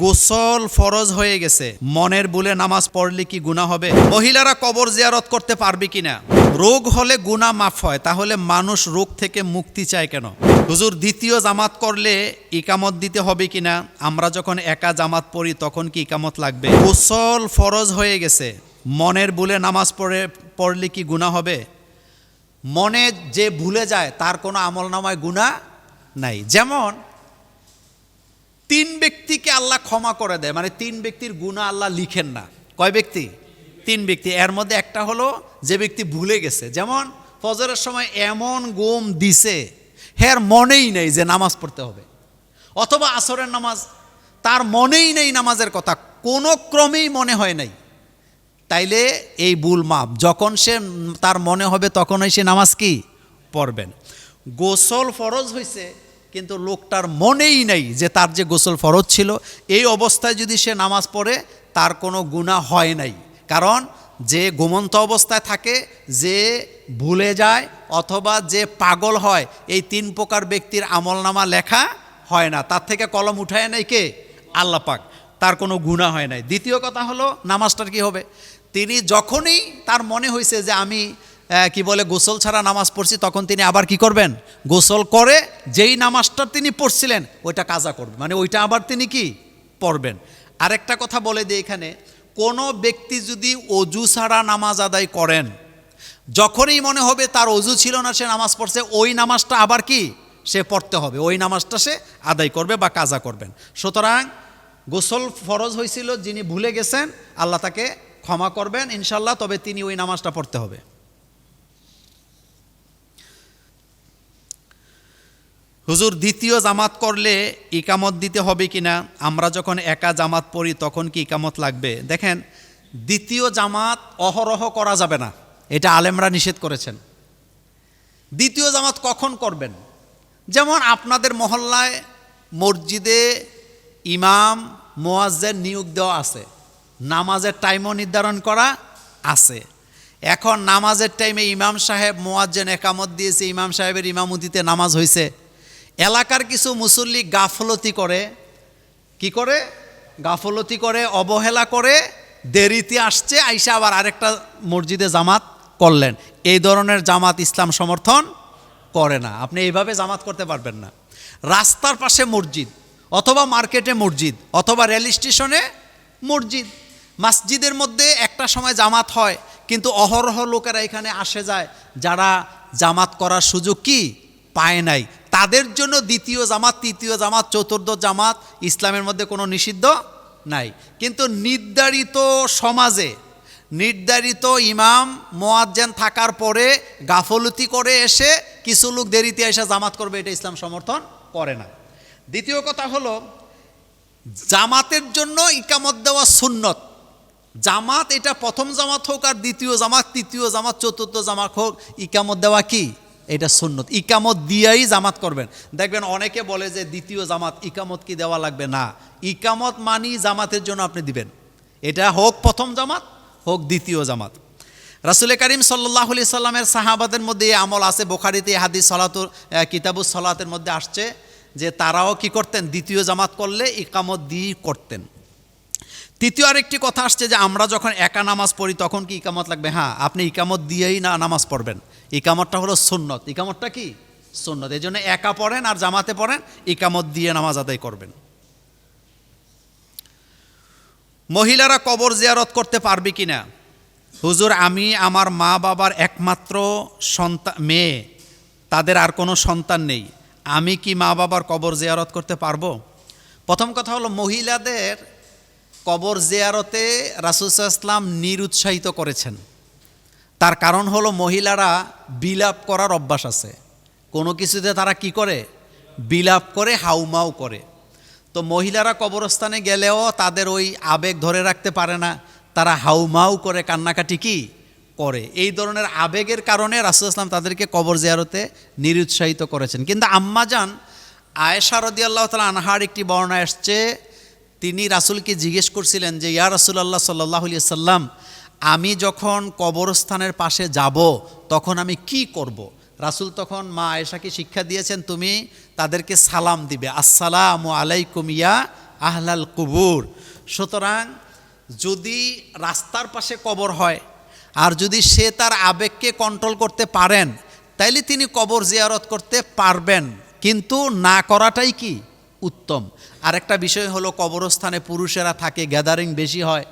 গোসল ফরজ হয়ে গেছে। মনের বলে নামাজ পড়লে কি গুণা হবে? মহিলারা কবর জিয়ারত করতে পারবে কিনা? রোগ হলে গুণা মাফ হয়, তাহলে মানুষ রোগ থেকে মুক্তি চায় কেন? হুজুর, দ্বিতীয় জামাত করলে ইকামত দিতে হবে কিনা? আমরা যখন একা জামাত পড়ি, তখন কি ইকামত লাগবে? গোসল ফরজ হয়ে গেছে। মনের বলে নামাজ পড়ে, পড়লে কি গুণা হবে? মনে যে ভুলে যায়, তার কোনো আমল নামায় গুণা নাই। যেমন তিন ব্যক্তিকে আল্লাহ ক্ষমা করে দেয় মানে তিন ব্যক্তির গুণা আল্লাহ লিখেন না। কয় ব্যক্তি? তিন ব্যক্তি। এর মধ্যে একটা হলো যে ব্যক্তি ভুলে গেছে। যেমন ফজরের সময় এমন গোম দিছে হ্যার মনেই নেই যে নামাজ পড়তে হবে। অথবা আসরের নামাজ, তার মনেই নেই নামাজের কথা, কোনো ক্রমেই মনে হয় নাই। তাইলে এই ভুল মাপ যখন সে তার মনে হবে তখনই সে নামাজ কি? পড়বেন। গোসল ফরজ হয়েছে কিন্তু লোকটার মনেই নেই যে তার যে গোসল ফরজ ছিল, এই অবস্থায় যদি সে নামাজ পড়ে, তার কোনো গুণা হয় নাই। কারণ যে ঘুমন্ত অবস্থায় থাকে, যে ভুলে যায় অথবা যে পাগল হয়, এই তিন প্রকার ব্যক্তির আমলনামা লেখা হয় না। তার থেকে কলম উঠায় নাই কে? আল্লাহ পাক। তার কোনো গুণা হয় নাই। দ্বিতীয় কথা হলো, নামাজটার কি হবে? তিনি যখনই তার মনে হয়েছে যে আমি কি বলে, গোসল ছাড়া নামাজ পড়ছি, তখন তিনি আবার কি করবেন? গোসল করে যেই নামাজটা তিনি পড়ছিলেন, ওইটা কাজা করবেন। মানে ওইটা আবার তিনি কি? পড়বেন। আরেকটা কথা বলে দিই এখানে, কোনো ব্যক্তি যদি অজু ছাড়া নামাজ আদায় করেন, যখনই মনে হবে তার অজু ছিল না, সে নামাজ পড়ছে, ওই নামাজটা আবার কি? সে পড়তে হবে। ওই নামাজটা সে আদায় করবে বা কাজা করবেন। সুতরাং গোসল ফরজ হয়েছিল যিনি ভুলে গেছেন, আল্লাহ তাকে ক্ষমা করবেন ইনশাল্লাহ তবে তিনি ওই নামাজটা পড়তে হবে। হুজুর, দ্বিতীয় জামাত করলে ইকামত দিতে হবে কিনা? আমরা যখন একা জামাত পড়ি, তখন কি ইকামত লাগবে? দেখেন, দ্বিতীয় জামাত অহরহ করা যাবে না। এটা আলেমরা নিষেধ করেছেন। দ্বিতীয় জামাত কখন করবেন? যেমন আপনাদের মহল্লায় মসজিদে ইমাম মোয়াজ্জের নিয়োগ দেওয়া আছে। নামাজের টাইমও নির্ধারণ করা আছে। এখন নামাজের টাইমে ইমাম সাহেব, মোয়াজ্জেন একামত দিয়েছে, ইমাম সাহেবের ইমামতিতে নামাজ হয়েছে এলাকার কিছু মুসল্লি গাফলতি করে, কি করে? গাফলতি করে, অবহেলা করে, দেরিতে আসছে, আইসা আবার আরেকটা মসজিদে জামাত করলেন। এই ধরনের জামাত ইসলাম সমর্থন করে না। আপনি এইভাবে জামাত করতে পারবেন না। রাস্তার পাশে মসজিদ, অথবা মার্কেটে মসজিদ, অথবা রেল স্টেশনে মসজিদ। মসজিদের মধ্যে একটা সময় জামাত হয়, কিন্তু অহরহ লোকেরা এখানে আসে যায়। যারা জামাত করার সুযোগ কি? পায় নাই। তাদের জন্য দ্বিতীয় জামাত, তৃতীয় জামাত, চতুর্থ জামাত ইসলামের মধ্যে কোনো নিষিদ্ধ নাই। কিন্তু নির্ধারিত সমাজে, নির্ধারিত ইমাম, মোয়াজ্জেন থাকার পরে গাফলতি করে এসে কিছু লোক দেরিতে এসে জামাত করবে, এটা ইসলাম সমর্থন করে না। দ্বিতীয় কথা হলো, জামাতের জন্য ইকামত দেওয়া সুন্নত। জামাত এটা প্রথম জামাত হোক আর দ্বিতীয় জামাত, তৃতীয় জামাত, চতুর্থ জামাত হোক, ইকামত দেওয়া কি? এটা সুন্নত। ইকামত দিয়েই জামাত করবেন। দেখবেন অনেকে বলে যে দ্বিতীয় জামাত, ইকামত কি দেওয়া লাগবে? না। ইকামত মানি জামাতের জন্য আপনি দিবেন। এটা হোক প্রথম জামাত, হোক দ্বিতীয় জামাত। রাসুল করিম সাল্লাহ আলি সাল্লামের সাহাবাদের মধ্যে এই আমল আছে। বোখারিতে হাদিস সলাতুর কিতাবুস সলাতের মধ্যে আসছে যে তারাও কি করতেন? দ্বিতীয় জামাত করলে ইকামত দিয়েই করতেন। তৃতীয় আরেকটি কথা আসছে যে আমরা যখন একা নামাজ পড়ি তখন কি ইকামত লাগবে? হ্যাঁ আপনি ইকামত দিয়েই না নামাজ পড়বেন। ইকামতটা হলো সুন্নত। ইকামতটা কি? সুন্নত। এই জন্য একা পড়েন আর জামাতে পড়েন, ইকামত দিয়ে নামাজ আদায় করবেন। মহিলারা কবর জিয়ারত করতে পারবে কি না হুজুর, আমি আমার মা বাবার একমাত্র সন্তান মেয়ে, তাদের আর কোনো সন্তান নেই। আমি কি মা বাবার কবর জিয়ারত করতে পারব? প্রথম কথা হলো, মহিলাদের কবর জিয়ারতে রাসুলসাহ ইসলাম নিরুৎসাহিত করেছেন। তার কারণ হলো মহিলারা বিলাপ করার অভ্যাস আছে। কোনো কিছুতে তারা কি করে? বিলাপ করে, হাউমাউ করে। তো মহিলারা কবরস্থানে গেলেও তাদের ওই আবেগ ধরে রাখতে পারে না। তারা হাউমাউ করে, কান্নাকাটি কি? করে। এই ধরনের আবেগের কারণে রাসুল ইসলাম তাদেরকে কবর জিয়ারতে নিরুৎসাহিত করেছেন। কিন্তু আম্মাজান আয়েশা রদি আল্লাহ তালা আনহার একটি বর্ণনা এসছে তিনি রাসুলকে জিজ্ঞেস করছিলেন যে, ইয়া রাসুল আল্লাহ সাল্লাহ সাল্লাম আমি যখন কবরস্থানের পাশে যাব, তখন আমি কি করব। রাসুল তখন, মা আয়েশাকে শিক্ষা দিয়েছেন তুমি? তাদেরকে সালাম দিবে। আসসালাম আলাইকুম ইয়া আহলাল কুবুর। সুতরাং যদি রাস্তার পাশে কবর হয়, আর যদি সে তার আবেগকে কন্ট্রোল করতে পারেন, তাইলে তিনি কবর জিয়ারত করতে পারবেন। কিন্তু না করাটাই কি? উত্তম। আরেকটা বিষয় হলো কবরস্থানে পুরুষেরা থাকে গ্যাদারিং বেশি হয়।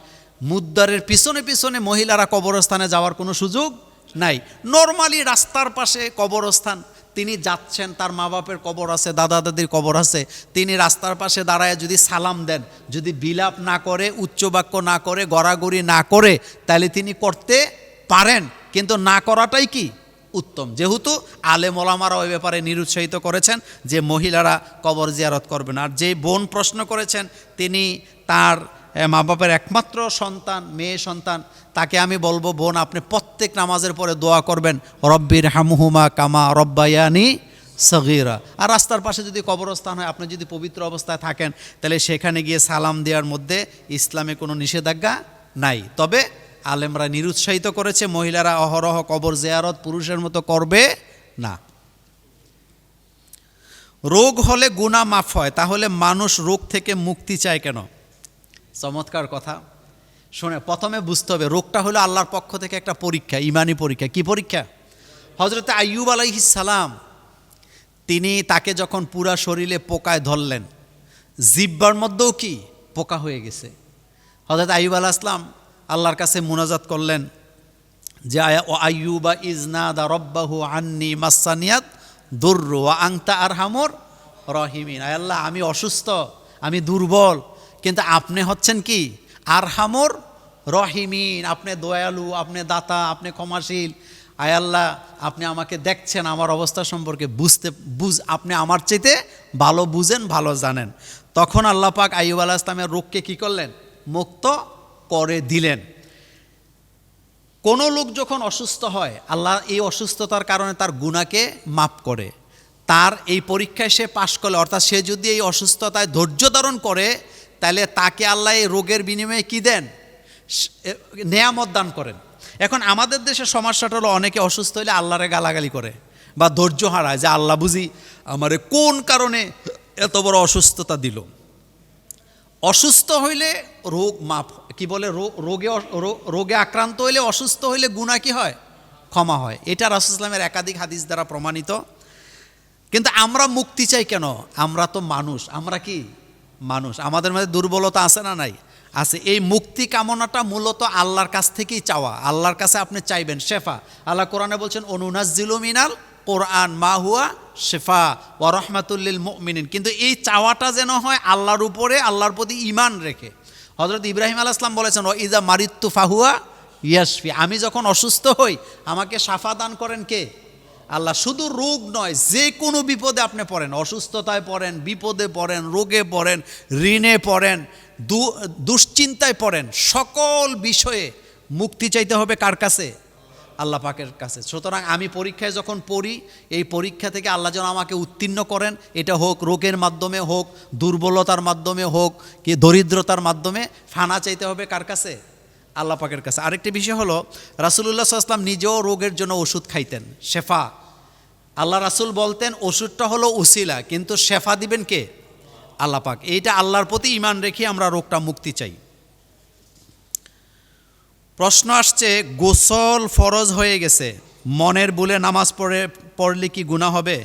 মুদ্দারের পিছনে পিছনে মহিলারা কবরস্থানে যাওয়ার কোনো সুযোগ নাই। নর্মালি রাস্তার পাশে কবরস্থান। তিনি যাচ্ছেন, তার মা বাপের কবর আছে দাদা দাদির কবর আছে। তিনি রাস্তার পাশে দাঁড়ায় যদি সালাম দেন, যদি বিলাপ না করে উচ্চবাক্য না করে, গড়াগড়ি না করে, তাহলে তিনি করতে পারেন। কিন্তু না করাটাই কি? উত্তম। যেহেতু আলে মোলামারা ওই ব্যাপারে নিরুৎসাহিত করেছেন যে মহিলারা কবর জিয়ারত করবেন। আর যে বোন প্রশ্ন করেছেন, তিনি তার মা বাপের একমাত্র সন্তান, মেয়ে সন্তান, তাকে আমি বলব, বোন, আপনি প্রত্যেক নামাজের পরে দোয়া করবেন রব্বির হামহুমা কামা রব্বায়ানি সগিরা। আর রাস্তার পাশে যদি কবরস্থান হয়, আপনি যদি পবিত্র অবস্থায় থাকেন, তাহলে সেখানে গিয়ে সালাম দেওয়ার মধ্যে ইসলামে কোনো নিষেধাজ্ঞা নাই। তবে আলেমরা নিরুৎসাহিত করেছে, মহিলারা অহরহ কবর জেয়ারত পুরুষের মতো করবে না। রোগ হলে গুণা মাফ হয়, তাহলে মানুষ রোগ থেকে মুক্তি চায় কেন? চমৎকার কথা। শুনে, প্রথমে বুঝতে হবে, রোগটা হলো আল্লাহর পক্ষ থেকে একটা পরীক্ষা, ইমানি পরীক্ষা। কি পরীক্ষা? হজরতে আলাইহিস সালাম, তিনি তাকে যখন পুরা শরীরে পোকায় ধরলেন, জিব্বার মধ্যেও কি? পোকা হয়ে গেছে। হজরত আইয়ুব আলাহ ইসলাম আল্লাহর কাছে মুনাজাত করলেন যে ও আইয়ুবা ইজনা দা রব্বাহু আন্নি মাসানিয়াত দুর্র আংতা আর হামর রহিমিন। আয় আল্লাহ, আমি অসুস্থ, আমি দুর্বল কিন্তু আপনি হচ্ছেন কি? আর হামর রহিমিন। আপনি দয়ালু, আপনি দাতা, আপনি ক্ষমাশীল। আয় আল্লাহ, আপনি আমাকে দেখছেন, আমার অবস্থা সম্পর্কে বুঝতে, বুঝ, আপনি আমার চাইতে ভালো বুঝেন, ভালো জানেন। তখন আল্লাহ পাক আইয়ুব আলাহ ইসলামের রোগকে কী করলেন? মুক্ত করে দিলেন। কোনো লোক যখন অসুস্থ হয়, আল্লাহ এই অসুস্থতার কারণে তার গুণাকে মাপ করে। তার এই পরীক্ষায় সে পাশ করলে, অর্থাৎ সে যদি এই অসুস্থতায় ধৈর্য ধারণ করে তাহলে তাকে আল্লাহ এই রোগের বিনিময়ে কী দেন? নেয়ামত দান করেন। এখন আমাদের দেশে সমস্যাটা হলো অনেকে অসুস্থ হলে আল্লাহরে গালাগালি করে বা ধৈর্য হারায় যে আল্লাহ বুঝি আমারে কোন কারণে এত বড় অসুস্থতা দিল। অসুস্থ হইলে রোগ মাপ কি বলে? রোগে রোগে আক্রান্ত হইলে অসুস্থ হইলে গুণা কি হয়? ক্ষমা হয়। এটা রাসুসলামের একাধিক হাদিস দ্বারা প্রমাণিত। কিন্তু আমরা মুক্তি চাই কেন? আমরা তো মানুষ। আমরা কি মানুষ। আমাদের মধ্যে দুর্বলতা আছে না নাই? আছে। এই মুক্তি কামনাটা মূলত আল্লাহর কাছ থেকেই চাওয়া। আল্লাহর কাছে আপনি চাইবেন শেফা। আল্লাহ কোরআনে বলছেন অনুনাজিলু মিনাল কোরআন মা হুয়া শেফা ও রহমাতুল্লিল মুমিনিন। কিন্তু এই চাওয়াটা যেন হয় আল্লাহর উপরে, আল্লাহর প্রতি ইমান রেখে। হজরত ইব্রাহিম আলাহ ইসলাম বলেছেন ও ইজা মারিত্তু ফাহুয়া ইয়াসফি আমি যখন অসুস্থ হই, আমাকে সাফা দান করেন কে? আল্লাহ শুধু রোগ নয়, যে কোনো বিপদে আপনি পড়েন, অসুস্থতায় পড়েন, বিপদে পড়েন, রোগে পড়েন, ঋণে পড়েন দুশ্চিন্তায় পড়েন, সকল বিষয়ে মুক্তি চাইতে হবে কার কাছে? আল্লাহ পাকের কাছে। সুতরাং আমি পরীক্ষায় যখন পড়ি, এই পরীক্ষা থেকে আল্লাহ যেন আমাকে উত্তীর্ণ করেন। এটা হোক রোগের মাধ্যমে হোক, দুর্বলতার মাধ্যমে হোক, কি দরিদ্রতার মাধ্যমে, ফানা চাইতে হবে কার কাছে? আল্লাহ পাকের কাছে। আরেকটি বিষয় হলো, রাসুলুল্লাহ সাল্লাম নিজেও রোগের জন্য ওষুধ খাইতেন, শেফা। আল্লাহ রাসুল বলতেন, ওষুধটা হলো উসিলা, কিন্তু শেফা দিবেন কে? আল্লাহ পাক। এইটা আল্লাহর প্রতি ইমান রেখে আমরা রোগটা মুক্তি চাই। প্রশ্ন আসছে, গোসল ফরজ হয়ে গেছে, মনের ভুলে নামাজ পড়ে, পড়লে কি গুণা হবে?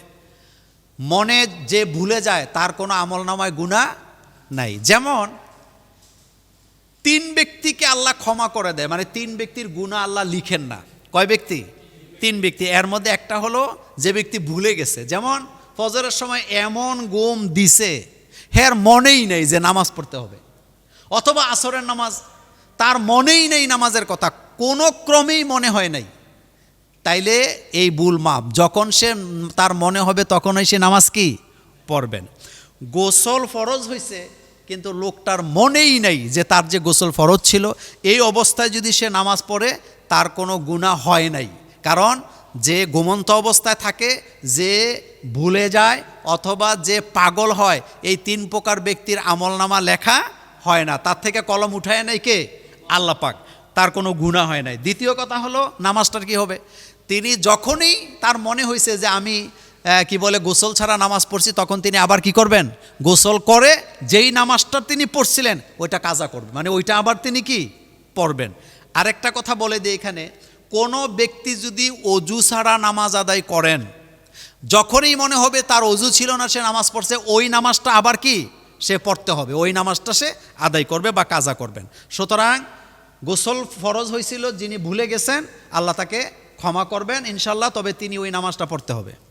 মনে যে ভুলে যায়, তার কোনো আমল নামায় গুণা নাই। যেমন তিন ব্যক্তিকে আল্লাহ ক্ষমা করে দেয় মানে তিন ব্যক্তির গুণা আল্লাহ লিখেন না। কয় ব্যক্তি? তিন ব্যক্তি। এর মধ্যে একটা হলো যে ব্যক্তি ভুলে গেছে। যেমন ফজরের সময় এমন গোম দিছে হ্যার মনেই নেই যে নামাজ পড়তে হবে। অথবা আসরের নামাজ, তার মনেই নেই নামাজের কথা, কোনো ক্রমেই মনে হয় নাই। তাইলে এই ভুল মাপ যখন সে তার মনে হবে তখনই সে নামাজ কি? পড়বেন। গোসল ফরজ হয়েছে কিন্তু লোকটার মনেই নেই যে তার যে গোসল ফরজ ছিল, এই অবস্থায় যদি সে নামাজ পড়ে, তার কোনো গুণা হয় নাই। কারণ যে ঘুমন্ত অবস্থায় থাকে, যে ভুলে যায় অথবা যে পাগল হয়, এই তিন প্রকার ব্যক্তির আমলনামা লেখা হয় না। তার থেকে কলম উঠায় নাই কে? আল্লাহ পাক। তার কোনো গুণা হয় নাই। দ্বিতীয় কথা হলো, নামাজটার কি হবে? তিনি যখনই তার মনে হয়েছে যে আমি কি বলে, গোসল ছাড়া নামাজ পড়ছি, তখন তিনি আবার কি করবেন? গোসল করে যেই নামাজটা তিনি পড়ছিলেন, ওইটা কাজা করবেন। মানে ওইটা আবার তিনি কি? পড়বেন। আরেকটা কথা বলে দিই এখানে, কোনো ব্যক্তি যদি অজু ছাড়া নামাজ আদায় করেন, যখনই মনে হবে তার অজু ছিল না, সে নামাজ পড়ছে, ওই নামাজটা আবার কি? সে পড়তে হবে। ওই নামাজটা সে আদায় করবে বা কাজা করবেন। সুতরাং গোসল ফরজ হয়েছিল, যিনি ভুলে গেছেন, আল্লাহ তাকে ক্ষমা করবেন, ইনশাল্লাহ, তবে তিনি ওই নামাজটা পড়তে হবে।